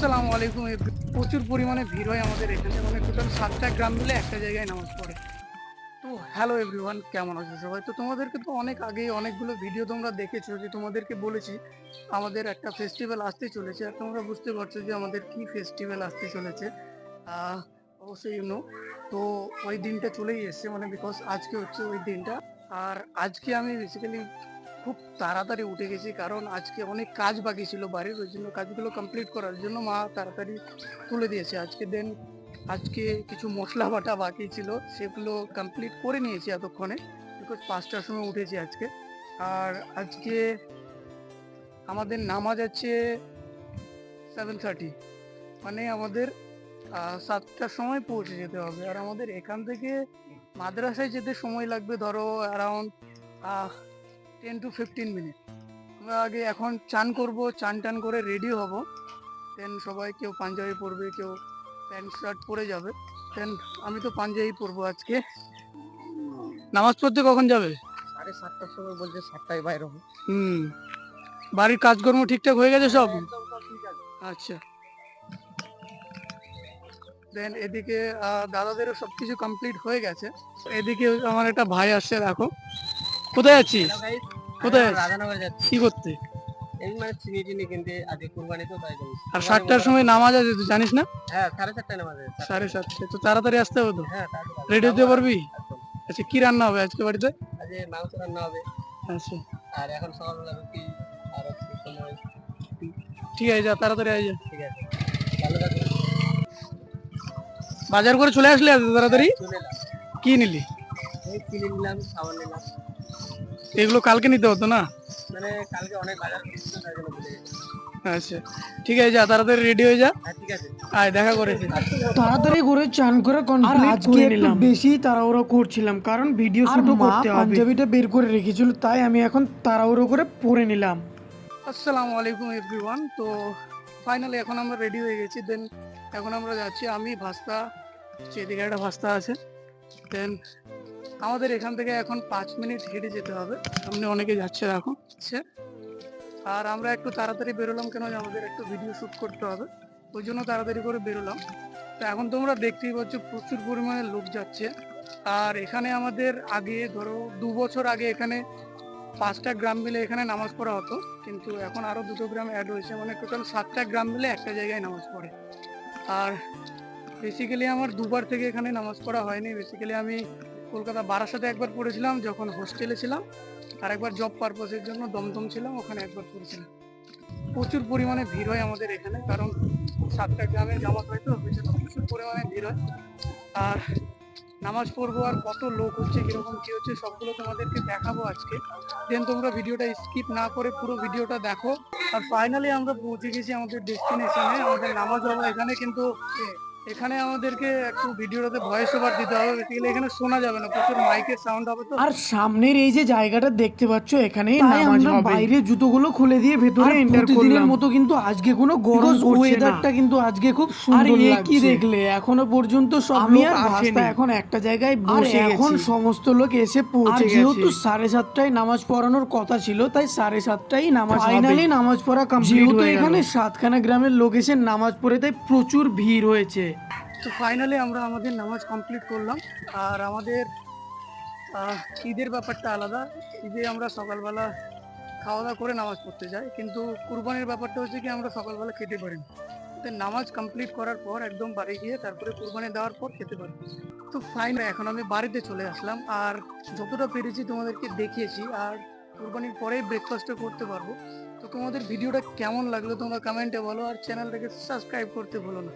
আসসালামু আলাইকুম প্রচুর পরিমাণে ভিড় হয় আমাদের এখানে। মানে টোটাল সাতটা গ্রাম মিলে একটা জায়গায় নামাজ পড়ে। তো হ্যালো এভরিওয়ান কেমন আছো সবাই? তো তোমাদেরকে তো অনেক আগে অনেকগুলো ভিডিও তোমরা দেখেছ, যে তোমাদেরকে বলেছি, আমাদের একটা ফেস্টিভ্যাল আসতে চলেছে। আর তোমরা বুঝতে পারছ যে আমাদের কি ফেস্টিভ্যাল আসতে চলেছে। অবশ্যই ইউনো তো ওই দিনটা চলেই এসেছে মানে বিকজ আজকে হচ্ছে ওই দিনটা। আর আজকে আমি বেসিক্যালি খুব তাড়াতাড়ি উঠে গেছি, কারণ আজকে অনেক কাজ বাকি ছিল বাড়ির, ওই জন্য কাজগুলো কমপ্লিট করার জন্য মা তাড়াতাড়ি তুলে দিয়েছে। আজকে দেন, আজকে কিছু মশলা বাটা বাকি ছিল, সেগুলো কমপ্লিট করে নিয়েছি এতক্ষণে বিকজ পাঁচটার সময় উঠেছি আজকে। আর আজকে আমাদের নামাজ আছে সেভেন থার্টি মানে আমাদের সাতটার সময় পৌঁছে যেতে হবে। আর আমাদের এখান থেকে মাদ্রাসায় যেতে সময় লাগবে, ধরো around ten to fifteen minute আমরা আগে এখন চান করব চান টান করে রেডি হব। দেন সবাই কেউ পাঞ্জাবি পরবে কেউ প্যান্ট শার্ট পরে যাবে। দেন আমি তো পাঞ্জাবি পরবো আজকে। নামাজ পড়তে কখন যাবে? সাড়ে সাতটার সময় বলছে সাতটায় বাইরে হবে। হুম। বাড়ির কাজকর্ম ঠিকঠাক হয়ে গেছে সব? আচ্ছা। দেন এদিকে দাদাদেরও সব কিছু কমপ্লিট হয়ে গেছে। এদিকে আমার একটা ভাই আসছে দেখো। কোথায় আছিস? কোথায় কি করতে? মানে আর সাতটার সময় নামাজ আছে তুই জানিস না? হ্যাঁ সাড়ে সাতটায় তো তাড়াতাড়ি আসতে হবে তো? হ্যাঁ। রেডি হতে পারবি? আচ্ছা কি রান্না হবে আজকে বাড়িতে? মাংস রান্না হবে। আচ্ছা। আর এখন সকালবেলা রুটি আর সময় ঠিক আছে যা তাড়াতাড়ি আয় যা। ঠিক আছে। ভালো বাজার করে চলে আসলে তাড়াতাড়ি? কি নিলি? এই নিলাম সাবান নিলাম। এগুলো কালকে নিতে হতো না? মানে কালকে অনেক বাজার আচ্ছা। ঠিক আছে যা তাড়াতাড়ি রেডি হয়ে যা। হ্যাঁ আয় দেখা করেছি তাড়াতাড়ি করে চান করে কমপ্লিট করে নিলাম। বেশি তাড়াহুড়ো করছিলাম কারণ ভিডিও শুটও করতে হবে। পাঞ্জাবিটা বের করে রেখেছিল তাই আমি এখন তাড়াহুড়ো করে পরে নিলাম। আসসালামু আলাইকুম এভরিওয়ান তো ফাইনালি এখন আমরা রেডি হয়ে গেছি দেন এখন আমরা যাচ্ছি আমি ভাস্তা একটা ভাস্তা আছে। দেন আমাদের এখান থেকে এখন পাঁচ মিনিট হেঁটে যেতে হবে। সামনে অনেকে যাচ্ছে এখন আর আমরা একটু তাড়াতাড়ি বেরোলাম কেন আমাদের একটু ভিডিও শ্যুট করতে হবে। ওই জন্য তাড়াতাড়ি করে বেরোলাম। তো এখন তোমরা দেখতেই পাচ্ছ প্রচুর পরিমাণে লোক যাচ্ছে। আর এখানে আমাদের আগে ধরো দু বছর আগে এখানে পাঁচটা গ্রাম মিলে এখানে নামাজ পড়া হতো। কিন্তু এখন আরও দুটো গ্রাম অ্যাড হয়েছে। মানে টোটাল সাতটা গ্রাম মিলে একটা জায়গায় নামাজ পড়ে। আর বেসিক্যালি আমার দুবার থেকে এখানে নামাজ পড়া হয়নি। বেসিক্যালি আমি কলকাতা বারাসাতে একবার পড়েছিলাম, যখন হোস্টেলে ছিলাম, আর একবার জব পারপোজের জন্য দমদম ছিলাম, ওখানে একবার পড়েছিলাম। প্রচুর পরিমাণে ভিড় হয় আমাদের এখানে, কারণ সাতটা গ্রামে জামাত হয় তো প্রচুর পরিমাণে ভিড় হয়। আর নামাজ পড়ব আর কত লোক হচ্ছে, কীরকম কী হচ্ছে, সবগুলো তোমাদেরকে দেখাবো আজকে। দেন তোমরা ভিডিওটা স্কিপ না করে পুরো ভিডিওটা দেখো। আর ফাইনালি আমরা পৌঁছে গেছি আমাদের ডেস্টিনেশনে আমাদের নামাজ হবে এখানে, কিন্তু এখানে আমাদেরকে একটু ভিডিওটাতে ভয়েস ওভার দিতে হবে। বেসিক্যালি এখানে শোনা যাবে না প্রচুর মাইকের সাউন্ড হবে তো। আর সামনের এই যে জায়গাটা দেখতে পাচ্ছ এখানেই নামাজ হবে। বাইরে জুতোগুলো খুলে দিয়ে ভেতরে এন্টার করলাম। মতো কিন্তু আজকে কোনো গরম ওয়েদারটা কিন্তু আজকে খুব সুন্দর লাগছে কি দেখলে? এখনও পর্যন্ত সব আর ভাস্তা এখন একটা জায়গায় বসে এখন সমস্ত লোক এসে পৌঁছে গেছে। যেহেতু সাড়ে সাতটায় নামাজ পড়ানোর কথা ছিল তাই সাড়ে সাতটায় নামাজ ফাইনালি নামাজ পড়া কমপ্লিট যেহেতু এখানে সাতখানা গ্রামের লোক এসে নামাজ পড়ে তাই প্রচুর ভিড় হয়েছে। তো ফাইনালি আমরা আমাদের নামাজ কমপ্লিট করলাম। আর আমাদের ঈদের ব্যাপারটা আলাদা। ঈদে আমরা সকালবেলা খাওয়া দাওয়া করে নামাজ পড়তে যাই। কিন্তু কুরবানির ব্যাপারটা হচ্ছে কি, আমরা সকালবেলা খেতে পারি না তো নামাজ কমপ্লিট করার পর একদম বাড়ি গিয়ে তারপরে কুরবানি দেওয়ার পর খেতে পারি। তো ফাইন এখন আমি বাড়িতে চলে আসলাম। আর যতটা পেরেছি তোমাদেরকে দেখিয়েছি। আর কুরবানির পরেই ব্রেকফাস্টটা করতে পারব। তো তোমাদের ভিডিওটা কেমন লাগল তোমরা কমেন্টে বলো। আর চ্যানেলটাকে সাবস্ক্রাইব করতে ভুলো না।